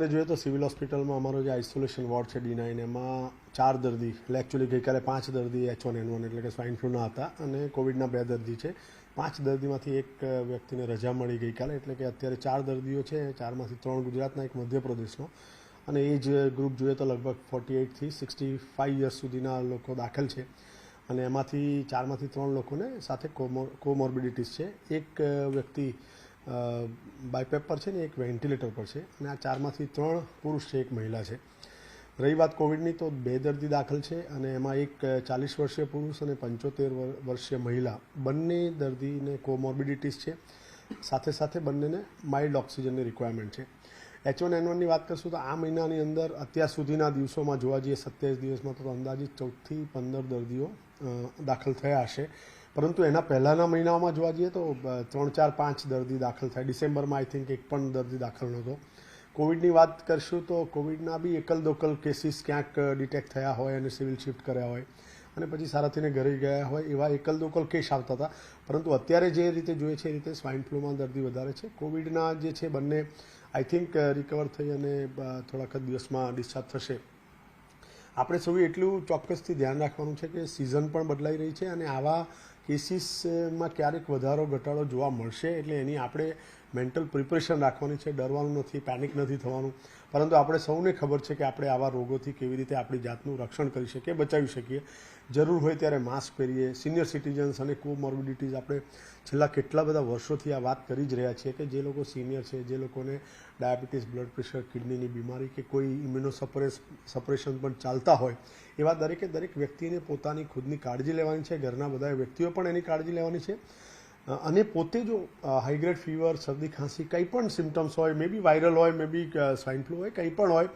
તો સિવિલ હોસ્પિટલમાં અમારો જે આઇસોલેશન વોર્ડ છે ડી નાઇન એમાં ચાર દર્દી, એટલે એકચ્યુઅલી ગઈકાલે પાંચ દર્દી એચ વન એન વન એટલે કે સ્વાઇન ફ્લૂના હતા અને કોવિડના બે દર્દી છે. પાંચ દર્દીમાંથી એક વ્યક્તિને રજા મળી ગઈકાલે એટલે કે અત્યારે ચાર દર્દીઓ છે, ચારમાંથી ત્રણ ગુજરાતના, એક મધ્યપ્રદેશનો. અને એ જ ગ્રુપ જોઈએ તો લગભગ ફોર્ટી એઇટથી સિક્સટી ફાઇવ યર્સ સુધીના લોકો દાખલ છે. અને એમાંથી ચારમાંથી ત્રણ લોકોને સાથે કોમો, કોમોર્બિડિટીસ છે. એક વ્યક્તિ બાયપેપ પર છે ને એક વેન્ટિલેટર પર છે. અને આ ચારમાંથી ત્રણ પુરુષ છે, એક મહિલા છે. રહી વાત કોવિડની તો બે દર્દી દાખલ છે અને એમાં એક ચાલીસ વર્ષીય પુરુષ અને પંચોતેર વર્ષીય મહિલા. બંને દર્દીને કોમોર્બિડિટીસ છે. સાથે સાથે બંનેને માઇલ્ડ ઓક્સિજનની રિક્વાયરમેન્ટ છે. એચ વન એન વનની વાત કરશું તો આ મહિનાની અંદર અત્યાર સુધીના દિવસોમાં જોવા જઈએ, સત્યાવીસ દિવસમાં તો અંદાજિત ચૌદથી પંદર દર્દીઓ દાખલ થયા હશે. પરંતુ એના પહેલાંના મહિનાઓમાં જોવા જઈએ તો ત્રણ, ચાર, પાંચ દર્દી દાખલ થાય. ડિસેમ્બરમાં આઈ થિંક એક પણ દર્દી દાખલ નહોતો. કોવિડની વાત કરશું તો કોવિડના બી એકલ દોકલ કેસીસ ક્યાંક ડિટેક્ટ થયા હોય અને સિવિલ શિફ્ટ કર્યા હોય અને પછી સારા થઈને ઘરે ગયા હોય એવા એકલ દોકલ કેસ આવતા હતા. પરંતુ અત્યારે જે રીતે જોઈએ છે, એ રીતે સ્વાઇન ફ્લૂમાં દર્દી વધારે છે. કોવિડના જે છે, બંને આઈ થિંક રિકવર થઈ અને થોડાક જ દિવસમાં ડિસ્ચાર્જ થશે. આપણે સૌએ એટલું ચોક્કસથી ધ્યાન રાખવાનું છે કે સિઝન પણ બદલાઈ રહી છે અને આવા કેસીસમાં ક્યારેક વધારો ઘટાડો જોવા મળશે એટલે એની આપણે મેન્ટલ પ્રિપરેશન રાખવાની છે, ડરવાનું નથી, પેનિક નથી થવાનું. પરંતુ આપણે સૌને ખબર છે કે આપણે આવા રોગોથી કેવી રીતે આપણી જાતનું રક્ષણ કરી શકીએ, બચાવી શકીએ. જરૂર હોય ત્યારે માસ્ક પહેરીએ. સિનિયર સિટીઝન્સ અને કોમોર્બિડિટીઝ આપણે છેલ્લા કેટલા બધા વર્ષોથી આ વાત કરી જ રહ્યા છીએ કે જે લોકો સિનિયર છે, જે લોકોને ડાયાબિટીસ, બ્લડ પ્રેશર, કિડનીની બીમારી કે કોઈ ઇમ્યુનો સપરેસ સપરેશન પણ ચાલતા હોય, એવા દરેકે દરેક વ્યક્તિને પોતાની ખુદની કાળજી લેવાની છે. ઘરના બધા વ્યક્તિઓ પણ એની કાળજી લેવાની છે. અને પોતે જો હાઈગ્રેડ ફીવર શરદી, ખાંસી કંઈ પણ સિમ્ટમ્સ હોય મે બી વાયરલ હોય મે બી સ્વાઇન ફ્લૂ હોય, કંઈ પણ હોય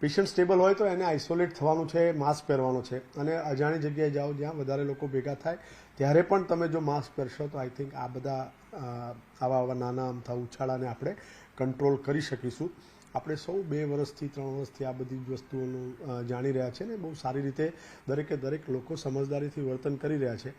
પેશન્ટ સ્ટેબલ હોય તો એને આઇસોલેટ થવાનું છે માસ્ક પહેરવાનું છે. અને અજાણી જગ્યાએ જાઓ જ્યાં વધારે લોકો ભેગા થાય, ત્યારે પણ તમે જો માસ્ક પહેરશો તો આઈ થિંક આ બધા આવા આવા નાના અમથા ઉછાળાને આપણે કંટ્રોલ કરી શકીશું. આપણે સૌ બે વર્ષથી ત્રણ વર્ષથી આ બધી વસ્તુઓનું જાણી રહ્યા છે ને બહુ સારી રીતે દરેકે દરેક લોકો સમજદારીથી વર્તન કરી રહ્યા છે.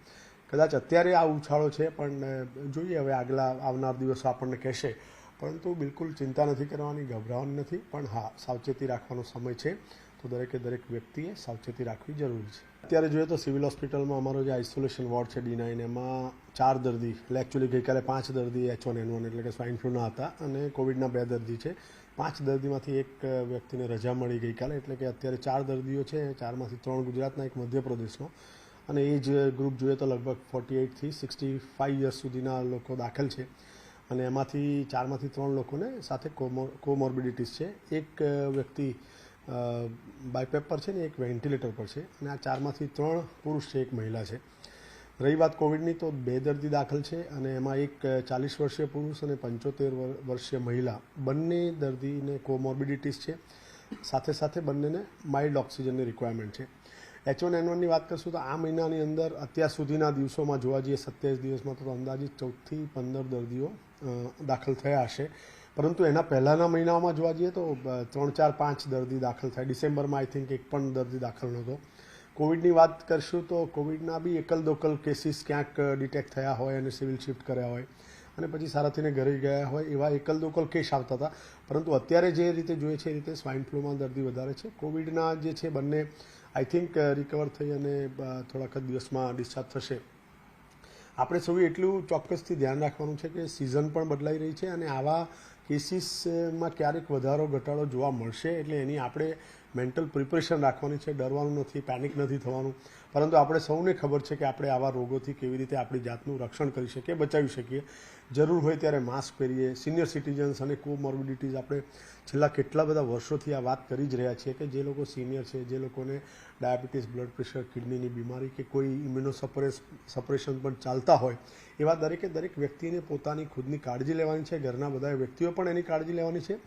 કદાચ અત્યારે આ ઉછાળો છે, પણ જોઈએ હવે આગલા આવનાર દિવસો આપણને કહેશે. પરંતુ બિલકુલ ચિંતા નથી કરવાની, ગભરાવાની નથી, પણ હા, સાવચેતી રાખવાનો સમય છે. તો દરેકે દરેક વ્યક્તિએ સાવચેતી રાખવી જરૂરી છે. અત્યારે જોઈએ તો સિવિલ હોસ્પિટલમાં અમારો જે આઇસોલેશન વોર્ડ છે ડી નાઇન એમાં ચાર દર્દી, એટલે એકચ્યુઅલી ગઈકાલે પાંચ દર્દી એચ વન એન વન એટલે કે સ્વાઇન ફ્લૂના હતા, અને કોવિડના બે દર્દી છે. પાંચ દર્દીમાંથી એક વ્યક્તિને રજા મળી ગઈકાલે, એટલે કે અત્યારે ચાર દર્દીઓ છે, ચારમાંથી ત્રણ ગુજરાતના, એક મધ્યપ્રદેશનો. અને એ જ ગ્રુપ જોઈએ તો લગભગ ફોર્ટી એઇટથી સિક્સટી ફાઇવ યર્સ સુધીના લોકો દાખલ છે. અને એમાંથી ચારમાંથી ત્રણ લોકોને સાથે કોમો, કોમોર્બિડિટીસ છે. એક વ્યક્તિ બાયપેપ પર છે ને એક વેન્ટિલેટર પર છે. અને આ ચારમાંથી ત્રણ પુરુષ છે, એક મહિલા છે. રહી વાત કોવિડની તો બે દર્દી દાખલ છે અને એમાં એક ચાલીસ વર્ષીય પુરુષ અને પંચોતેર વર્ષીય મહિલા. બંને દર્દીને કોમોર્બિડિટીસ છે. સાથે સાથે બંનેને માઇલ્ડ ઓક્સિજનની રિક્વાયરમેન્ટ છે. એચ વન એન વનની વાત કરશું તો આ મહિનાની અંદર અત્યાર સુધીના દિવસોમાં જોવા જઈએ સત્યાવીસ દિવસમાં તો અંદાજિત ચૌદથી પંદર દર્દીઓ દાખલ થયા હશે. પરંતુ એના પહેલાંના મહિનાઓમાં જોવા જઈએ તો ત્રણ, ચાર, પાંચ દર્દી દાખલ થાય. ડિસેમ્બરમાં આઈ થિંક એક પણ દર્દી દાખલ નહોતો. કોવિડની વાત કરશું તો કોવિડના બી એકલ દોકલ કેસીસ ક્યાંક ડિટેક્ટ થયા હોય અને સિવિલ શિફ્ટ કર્યા હોય. અને પછી સારાથીને ઘરે ગયા હોય એવા એકલ દોકલ કેસ આવતા હતા. પરંતુ અત્યારે જે રીતે જોઈએ છે એ રીતે સ્વાઇન ફ્લૂમાં દર્દી વધારે છે. કોવિડના જે છે બંને આઈ થિંક રિકવર થઈ અને થોડાક જ દિવસમાં ડિસ્ચાર્જ થશે. આપણે સૌએ એટલું ચોક્કસથી ધ્યાન રાખવાનું છે કે સિઝન પણ બદલાઈ રહી છે અને આવા કેસીસમાં ક્યારેક વધારો ઘટાડો જોવા મળશે એટલે એની આપણે મેન્ટલ પ્રિપરેશન રાખવાની છે. ડરવાનું નથી પેનિક નથી થવાનું. પરંતુ આપણે સૌને ખબર છે કે આપણે આવા રોગોથી કેવી રીતે આપણી જાતનું રક્ષણ કરી શકીએ, બચાવી શકીએ. જરૂર હોય ત્યારે માસ્ક પહેરીએ. સિનિયર સિટીઝન્સ અને કોમોર્બિડિટીઝ આપણે છેલ્લા કેટલા બધા વર્ષોથી આ વાત કરી જ રહ્યા છીએ કે જે લોકો સિનિયર છે, જે લોકોને ડાયાબિટીસ, બ્લડ પ્રેશર, કિડનીની બીમારી કે કોઈ ઇમ્યુનો સપરેશન પણ ચાલતા હોય, એવા દરેકે દરેક વ્યક્તિને પોતાની ખુદની કાળજી લેવાની છે. ઘરના બધા વ્યક્તિઓ પણ એની કાળજી લેવાની છે.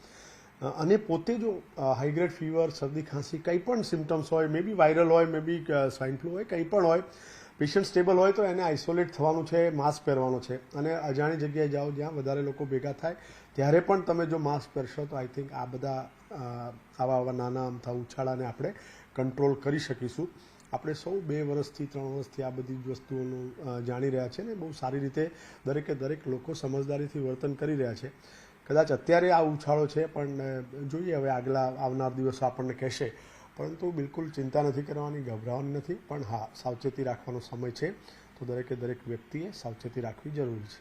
અને પોતે જો હાઈગ્રેડ ફીવર શરદી, ખાંસી કંઈ પણ સિમ્ટમ્સ હોય મે બી વાયરલ હોય મે બી સ્વાઇન ફ્લૂ હોય, કંઈ પણ હોય પેશન્ટ સ્ટેબલ હોય, તો એને આઇસોલેટ થવાનું છે માસ્ક પહેરવાનું છે. અને અજાણી જગ્યાએ જાઓ, જ્યાં વધારે લોકો ભેગા થાય, ત્યારે પણ તમે જો માસ્ક પહેરશો, તો આઈ થિંક આ બધા આવા આવા નાના અમથા ઉછાળાને આપણે કંટ્રોલ કરી શકીશું. આપણે સૌ બે વર્ષથી, ત્રણ વર્ષથી આ બધી વસ્તુઓનું જાણી રહ્યા છે ને બહુ સારી રીતે દરેકે દરેક લોકો સમજદારીથી વર્તન કરી રહ્યા છે. કદાચ અત્યારે આ ઉછાળો છે, પણ જોઈએ હવે આગલા આવનાર દિવસો આપણને કહેશે. પરંતુ બિલકુલ ચિંતા નથી કરવાની, ગભરાવાની નથી, પણ હા, સાવચેતી રાખવાનો સમય છે. તો દરેકે દરેક વ્યક્તિએ સાવચેતી રાખવી જરૂરી છે.